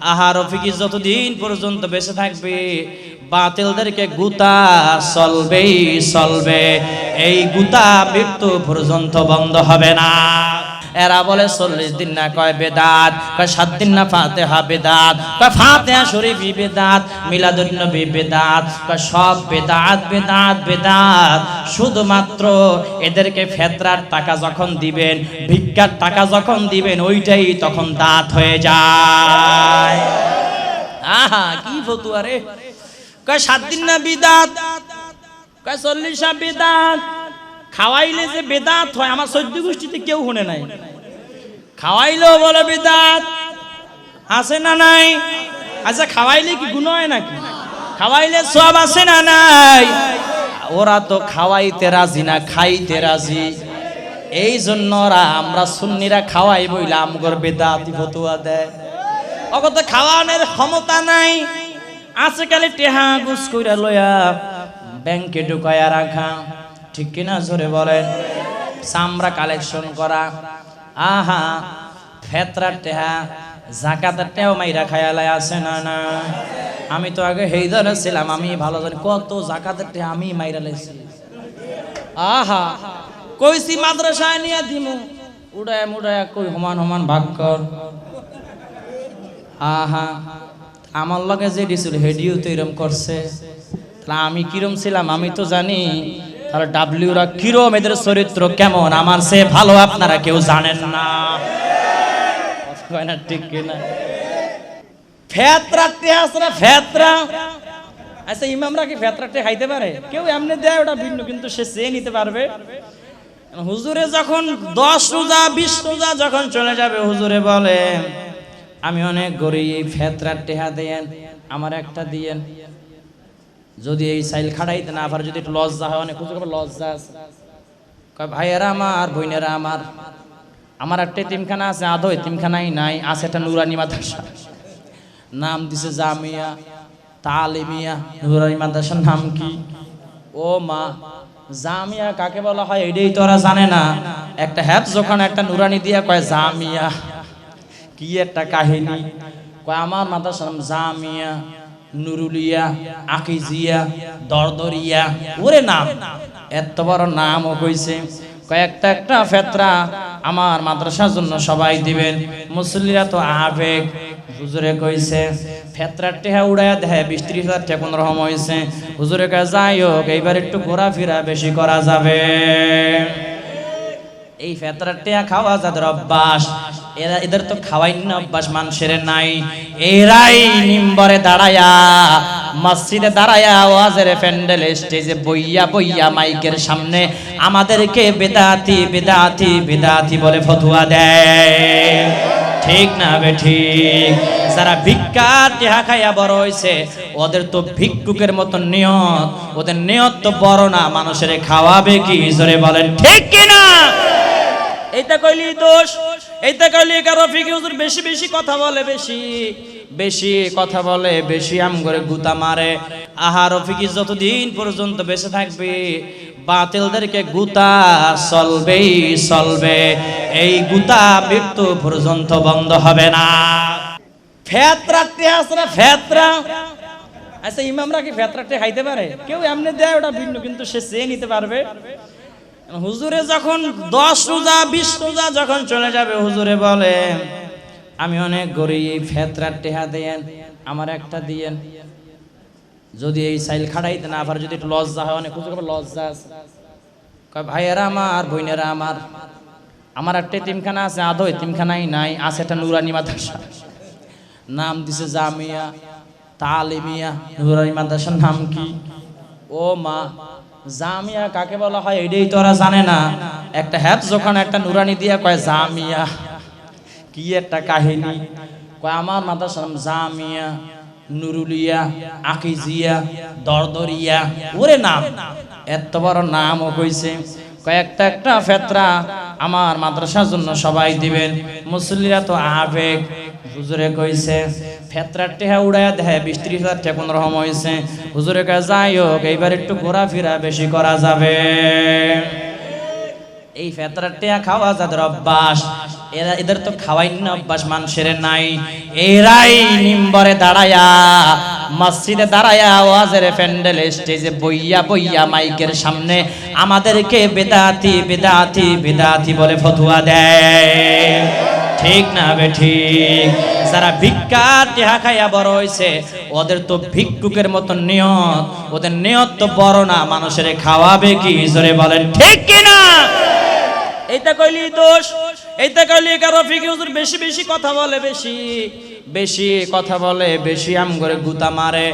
আহার রফিকি যতদিন পর্যন্ত বেঁচে থাকবে। বাতিলদেরকে গুতা চলবেই চলবে। এই গুতা মৃত্যু পর্যন্ত বন্ধ হবে না। এরা বলে, চল্লিশ দিন না, কয় বেদাত, কয় সাত দিন না, ফাতেহা বেদাত, কয় ফাতেহা শরীফি বেদাত মিলাদুন নবী বেদাত, কয় সব বেদাত বেদাত বেদাত। শুধুমাত্র এদেরকে ফেতরার টাকা যখন দিবেন, ভিক্ষার টাকা যখন দিবেন, ওইটাই তখন দাঁত হয়ে যায়। আহা, কি ফতুয়া রে। কয় সাত দিন না, বিদাত, কয় চল্লিশা বেদাত খাওয়াইলে যে বেদাত হয়, আমার সহ্য গোষ্ঠীতে কেউ শুনে নাই। খাওয়াইলেও বলে বেদাত, আছে না নাই? আচ্ছা খাওয়াইলে কি গুণ হয় নাকি? খাওয়াইলে সব আছে না নাই? ওরা তো খাওয়াইতে রাজি না, খাইতে রাজি। এই জন্য ওরা, আমরা সুন্নিরা খাওয়াই বইলা আমগর বেদাতি ফতুয়া দেয়। অগত খাওয়ানোর ক্ষমতা নাই। আছে কালে টেহা গুস কইরা লয়া ব্যাংকে ঢুকায়া রাখা। ঠিক কিনা জোরে বলেন? চামড়া কালেকশন করা। আহা ফেতরা টেহা, জাকাতের টেও মাইরা খায়ালাই আছে না না? আমি তো আগে হেই ধরে ছিলাম, আমি ভালো জানি কত জাকাতের টেহা আমি মাইরা লাইছি। আহা, কইছি মাদ্রাসায় নিয়ে দিমু। উড়ায় মুড়ায় কই সমান সমান ভাগ কর। আহা, আমার লগে যে দিছিল হেডিও তো এরম করছে আমি কিরম ছিলাম আমি তো জানি। তাহলে ডাব্লিউরা কিরম? এদের চরিত্র কেমন? আমার সে ভালো আপনারা কেউ জানেন না। ঠিক কিনা? ফেতরা টেহাসরা ফেতরা? আচ্ছা ইমামরা কি ফেতরাটে খাইতে পারে? কেউ এমনি দেয়, ওটা ভিন্ন, কিন্তু সে চেয়ে নিতে পারবে। হুজুরে যখন দশ রোজা, বিশ রোজা যখন চলে যাবে, হুজুরে বলে, আমি অনেক গরিব ফেতরার টেহা দেন, আমার একটা দিয়েন। যদি এই সাইল খাড়াইতে না আবার যদি একটু লজ্জা হয়, অনেক হুজুর লজ্জা আছে। কয়, ভাইয়েরা আমার, বোনেরা আমার আমার একটা তিমখানা আছে, আদৌ তিমখানাই নাই, আছে একটা নুরানি মাদ্রাসা। নাম দিছে জামিয়া, তালিমিয়া, নুরানি মাদ্রাসার নাম কি? ও মা, জামিয়া কাকে বলা হয়? এটাই তো ওরা জানে না। একটা হ্যাপ যখন একটা নুরানি দিয়া কয়, জামিয়া। কি একটা কাহিনী। কয়, আমার মাদ্রাসার নাম জামিয়া। নুরুলিয়া, আকিজিয়া, দরদরিয়া, ওরে নাম। এত বড় নামও কইছে। কয়েকটা একটা ফেতরা আমার মাদ্রাসার জন্য সবাই দিবেন। মুসল্লিরা তো আবেগ। হুজুরে কইছে, ফেতরার টেহা উড়াইয়া দেয় বিশ ত্রিশ হাজার টাকা কোন রকম হয়েছে হুজুরে কয়, যাই হোক, এইবার একটু ঘোরাফেরা বেশি করা যাবে। এই ফেতরার টেয়া খাওয়া যাদের অভ্যাস এরা এদের তো খাওয়াই না, অভ্যাস মানুষের নাই। এরাই নিম্বরে দাঁড়ায়া, মসজিদে দাঁড়ায়া ওয়াজের প্যান্ডেল, স্টেজে বইয়া বইয়া মাইকের সামনে আমাদেরকে বেদাতি বেদাতি বেদাতি বলে ফতুয়া দেয়। ঠিক না বে ঠিক? যারা ভিক্ষার টেহা খাইয়া বড় হয়েছে ওদের তো ভিক্ষুকের মতো নিয়ত, ওদের নিয়ত তো বড় না, মানুষের খাওয়াবে কি? জোরে বলেন, ঠিক কিনা? এইটা কইলি দোষ। এইটা কইলি কারও ফিকি হুজুর বেশি বেশি কথা বলে, বেশি বেশি কথা বলে, বেশি আম করে গুতা মারে। আহার রফিকি যতদিন পর্যন্ত বেঁচে থাকবে, বাতিলদেরকে গুতা চলবেই চলবে। এই গুতা মৃত্যু পর্যন্ত বন্ধ হবে না। ফেতরা টেহাসরা ফেতরা। আচ্ছা ইমামরা কি ফেতরাটে খাইতে পারে? কেউ এমনি দেয়, ওটা ভিন্ন, কিন্তু সে চেয়ে নিতে পারবে। হুজুরে যখন দশ রোজা, বিশ রোজা যখন চলে যাবে, হুজুরে বলে, আমি অনেক গরিব ফেতরার টেহা দেন, আমার একটা দিয়েন। যদি এই সাইল খাড়াইতে না আবার যদি একটু লজ্জা হয়, অনেক হুজুর লজ্জা আছে। ভাইয়েরা আমার, বোনেরা আমার আমার একটা তিমখানা আছে আদৌ তিমখানাই নাই, আছে একটা নুরানি মাদ্রাসা। নাম দিছে জামিয়া, তালিমিয়া, নুরানি মাদ্রাসার নাম কি? ও মা জামিয়া কাকে বলা হয় এটাই তো ওরা জানে না। একটা হ্যাপ যখন একটা নুরানি দিয়া কয়, জামিয়া। কি একটা কাহিনী। কয়, আমার মাদ্রাসার নাম জামিয়া, নুরুলিয়া, আকিজিয়া, দরদরিয়া। ওরে নাম, এত বড় নামও কইছে। কয়েকটা একটা ফেতরা আমার মাদ্রাসার জন্য সবাই দিবেন। মুসল্লিরা তো আবেগ। হুজুরে কইছে ফেতরার টেহা উড়াইয়া দেয় বিশ ত্রিশ রকম হয়েছে হুজুরে কয়, যাই হোক, এইবার একটু ঘোরাফেরা বেশি করা যাবে। এই ফেতরার খাওয়া যাদের অভ্যাস এরা এদের তো খাওয়াই না অভ্যাস মানুষের নাই। এরাই নিম্বরে দাঁড়ায়া, মসজিদে দাঁড়ায়া ওয়াজের প্যান্ডেল স্টেজে বইয়া বইয়া মাইকের সামনে আমাদেরকে বেদাতি বেদাতি বেদাতি বলে ফতুয়া দেয়। ঠিক না বে ঠিক? যারা ভিক্ষা টেহা খাইয়া বড় হইছে, ওদের তো ভিক্ষুকের মতো নিয়ত, ওদের নিয়ত তো বড় না, মানুষের খাওয়াবে কি? জোরে বলেন, ঠিক কিনা? এইটা কইলি দোষ, এইটা কইলি কারও ফিকি হুজুর বেশি বেশি কথা বলে বেশি বেশি কথা বলে, বেশি আম করে গুতা মারে।